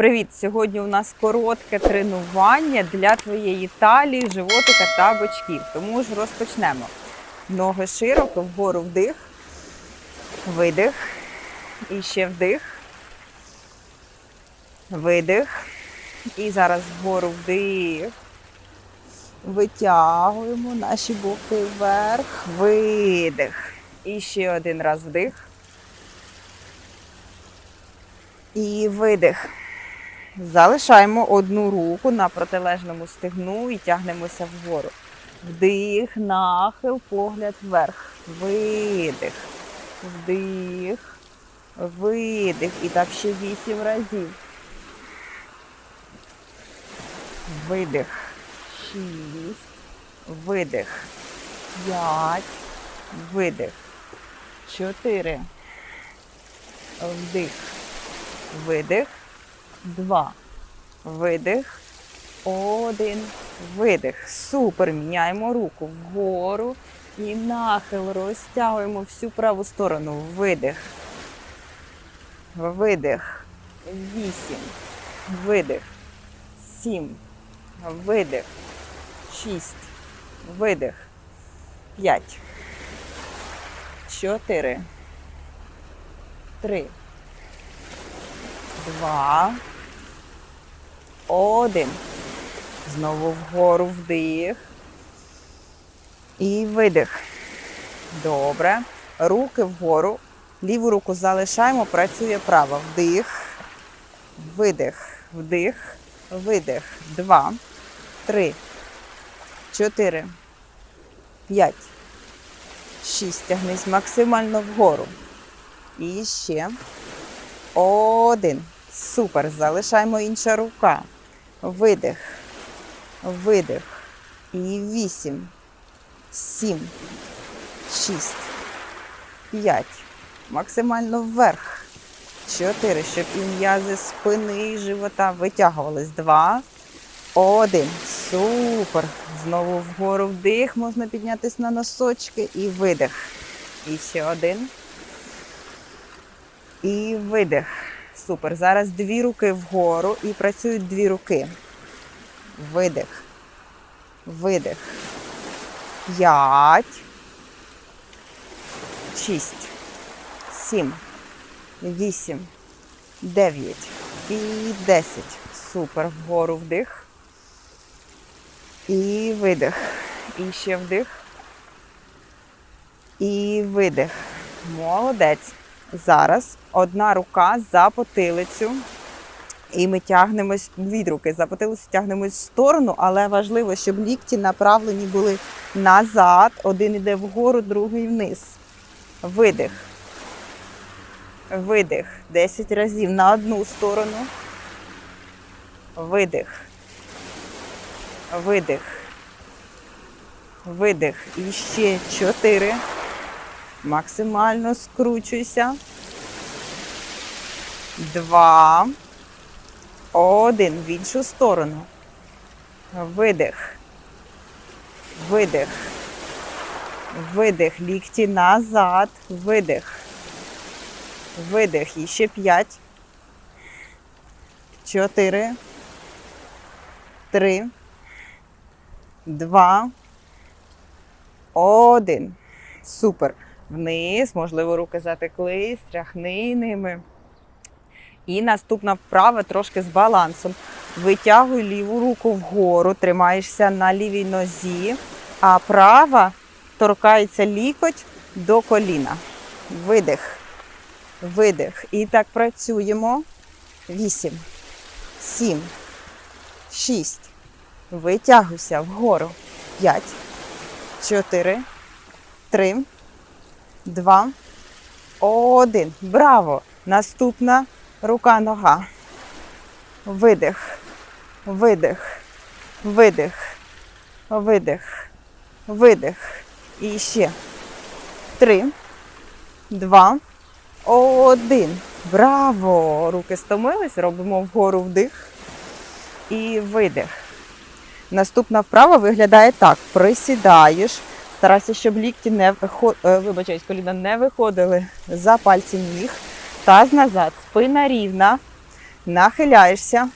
Привіт! Сьогодні у нас коротке тренування для твоєї талії, животика та бочків. Тому ж розпочнемо. Ноги широко, вгору вдих, видих. І ще вдих. Видих. І зараз вгору вдих. Витягуємо наші боки вверх. Видих. І ще один раз вдих. І видих. Залишаємо одну руку на протилежному стегну і тягнемося вгору. Вдих, нахил, погляд вверх. Видих. Вдих. Видих. І так ще вісім разів. Видих. Шість. Видих. П'ять. Видих. Чотири. Вдих. Видих. Два. Видих. Один. Видих. Супер. Міняємо руку вгору. І нахил. Розтягуємо всю праву сторону. Видих. Видих. Вісім. Видих. Сім. Видих. Шість. Видих. П'ять. Чотири. Три. Два. Один. Знову вгору вдих. І видих. Добре. Руки вгору. Ліву руку залишаємо, працює права. Вдих. Видих. Вдих. Видих. Два. Три. Чотири. П'ять. Шість. Тягнись максимально вгору. І ще. Один. Супер. Залишаємо інша рука. Видих. Видих. І вісім. Сім. Шість. П'ять. Максимально вверх. Чотири. Щоб і м'язи спини і живота витягувались. Два. Один. Супер. Знову вгору вдих. Можна піднятися на носочки і видих. І ще один. І видих. Супер. Зараз дві руки вгору і працюють дві руки. Видих. Видих. П'ять. Шість. Сім. Вісім. Дев'ять. І десять. Супер. Вгору вдих. І видих. І ще вдих. І видих. Молодець. Зараз одна рука за потилицю. І ми тягнемось дві руки за потилицю тягнемось в сторону, але важливо, щоб лікті направлені були назад. Один іде вгору, другий вниз. Видих. Видих. 10 разів на одну сторону. Видих. Видих. Видих. І ще 4. Максимально скручуйся. Два. Один. В іншу сторону. Видих. Видих. Видих. Лікті назад. Видих. Видих. І ще п'ять. Чотири. Три. Два. Один. Супер. Вниз, можливо, руки затекли, стряхни ними. І наступна вправа трошки з балансом. Витягуй ліву руку вгору, тримаєшся на лівій нозі, а права торкається лікоть до коліна. Видих. Видих. І так працюємо. Вісім. Сім. Шість. Витягуйся вгору. П'ять. Чотири. Три. Два. Один. Браво! Наступна рука, нога. Видих. Видих. Видих. Видих. Видих. І ще. Три. Два. Один. Браво! Руки стомились. Робимо вгору вдих. І видих. Наступна вправа виглядає так: присідаєш, старайся, щоб лікті не виход... е, коліна не виходили за пальці ніг. Таз назад, спина рівна. Нахиляєшся.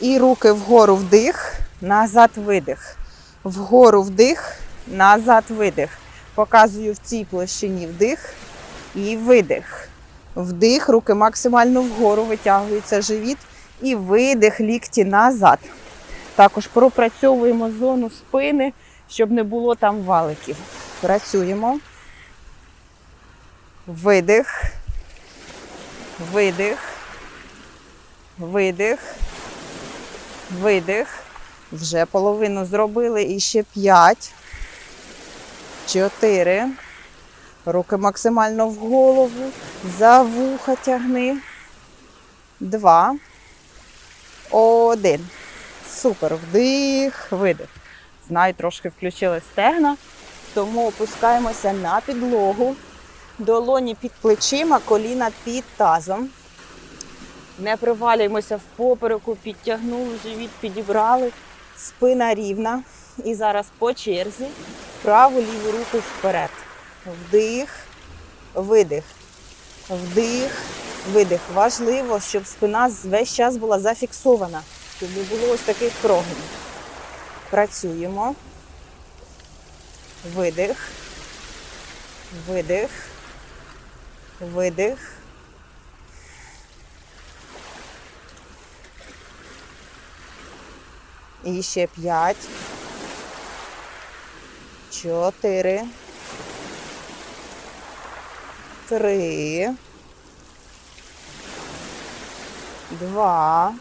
І руки вгору вдих, назад видих. Вгору вдих, назад видих. Показую в цій площині вдих і видих. Вдих, руки максимально вгору, витягується живіт. І видих, лікті назад. Також пропрацьовуємо зону спини, щоб не було там валиків. Працюємо. Видих. Видих. Видих. Видих. Вже половину зробили. І ще п'ять. Чотири. Руки максимально в голову. За вуха тягни. Два. Один. Супер. Вдих, видих. Знаю, трошки включили стегна, тому опускаємося на підлогу. Долоні під плечима, коліна під тазом. Не привалюємося в попереку, підтягнули живіт, підібрали. Спина рівна. І зараз по черзі праву ліву руку вперед. Вдих, видих. Вдих, видих. Важливо, щоб спина весь час була зафіксована, щоб не було ось таких прогинів. Працюємо. Видих. Видих. Видих. І ще п'ять. Чотири. Три. Два.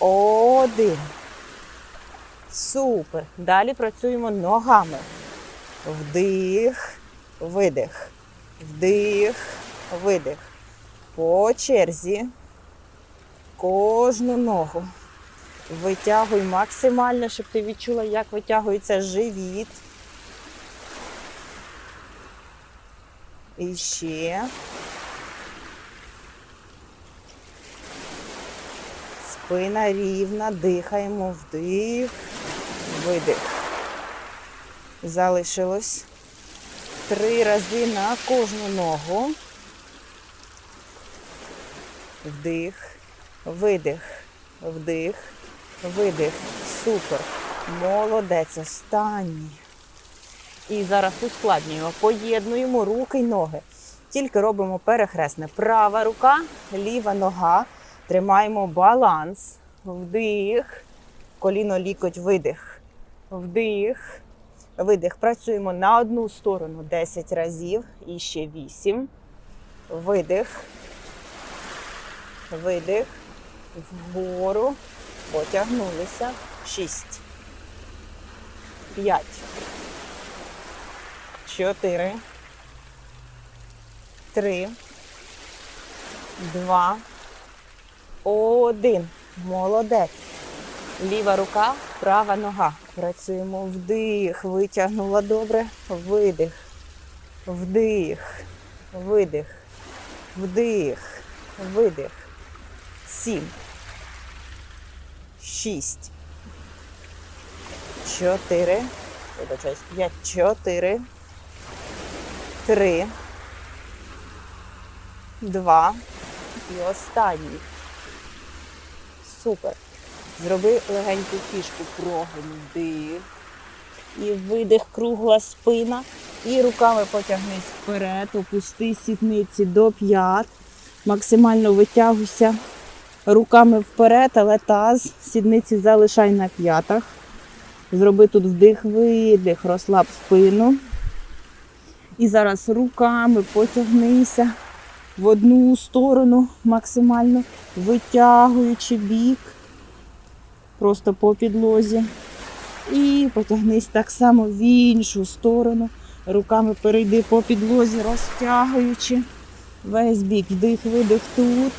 Один. Супер. Далі працюємо ногами. Вдих, видих. Вдих, видих. По черзі. Кожну ногу. Витягуй максимально, щоб ти відчула, як витягується живіт. І ще. Спина рівна, дихаємо, вдих, видих. Залишилось три рази на кожну ногу. Вдих, видих, вдих, видих. Супер. Молодець. Останній. І зараз ускладнюємо. Поєднуємо руки й ноги. Тільки робимо перехресне. Права рука, ліва нога. Тримаємо баланс. Вдих. Коліно лікоть, видих. Вдих. Видих. Працюємо на одну сторону 10 разів. І ще 8. Видих. Видих. Вгору. Потягнулися. 6. 5. 4. 3. 2. Один. Молодець. Ліва рука, права нога. Працюємо вдих. Витягнула добре. Видих. Вдих. Видих. Вдих. Видих. Сім. Шість. Чотири. Вибачаюсь. П'ять. Чотири. Три. Два. І останній. Супер. Зроби легеньку фішку прогин, вдих. І видих, кругла спина. І руками потягнись вперед, опусти сідниці до п'ят. Максимально витягуйся руками вперед, але таз, сідниці залишай на п'ятах. Зроби тут вдих, видих, розслаб спину. І зараз руками потягнися в одну сторону, максимально витягуючи бік, просто по підлозі. І потягнись так само в іншу сторону. Руками перейди по підлозі, розтягуючи весь бік. Вдих, видих тут.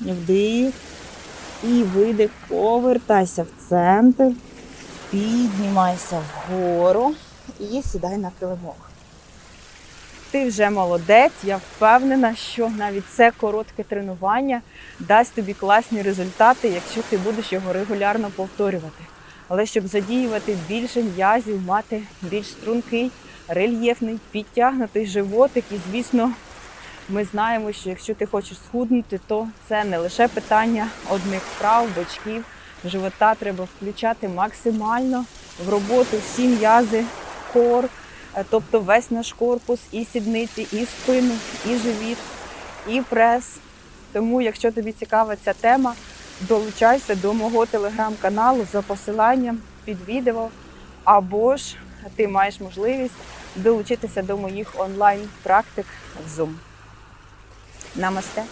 Вдих. І видих. Повертайся в центр. Піднімайся вгору і сідай на килимок. Ти вже молодець. Я впевнена, що навіть це коротке тренування дасть тобі класні результати, якщо ти будеш його регулярно повторювати. Але щоб задіювати більше м'язів, мати більш стрункий рельєфний, підтягнутий животик. І, звісно, ми знаємо, що якщо ти хочеш схуднути, то це не лише питання одних вправ, бочків. Живота треба включати максимально в роботу всі м'язи, кор, тобто весь наш корпус, і сідниці, і спину, і живіт, і прес. Тому, якщо тобі цікава ця тема, долучайся до мого телеграм-каналу за посиланням під відео, або ж ти маєш можливість долучитися до моїх онлайн-практик в Zoom. Намасте!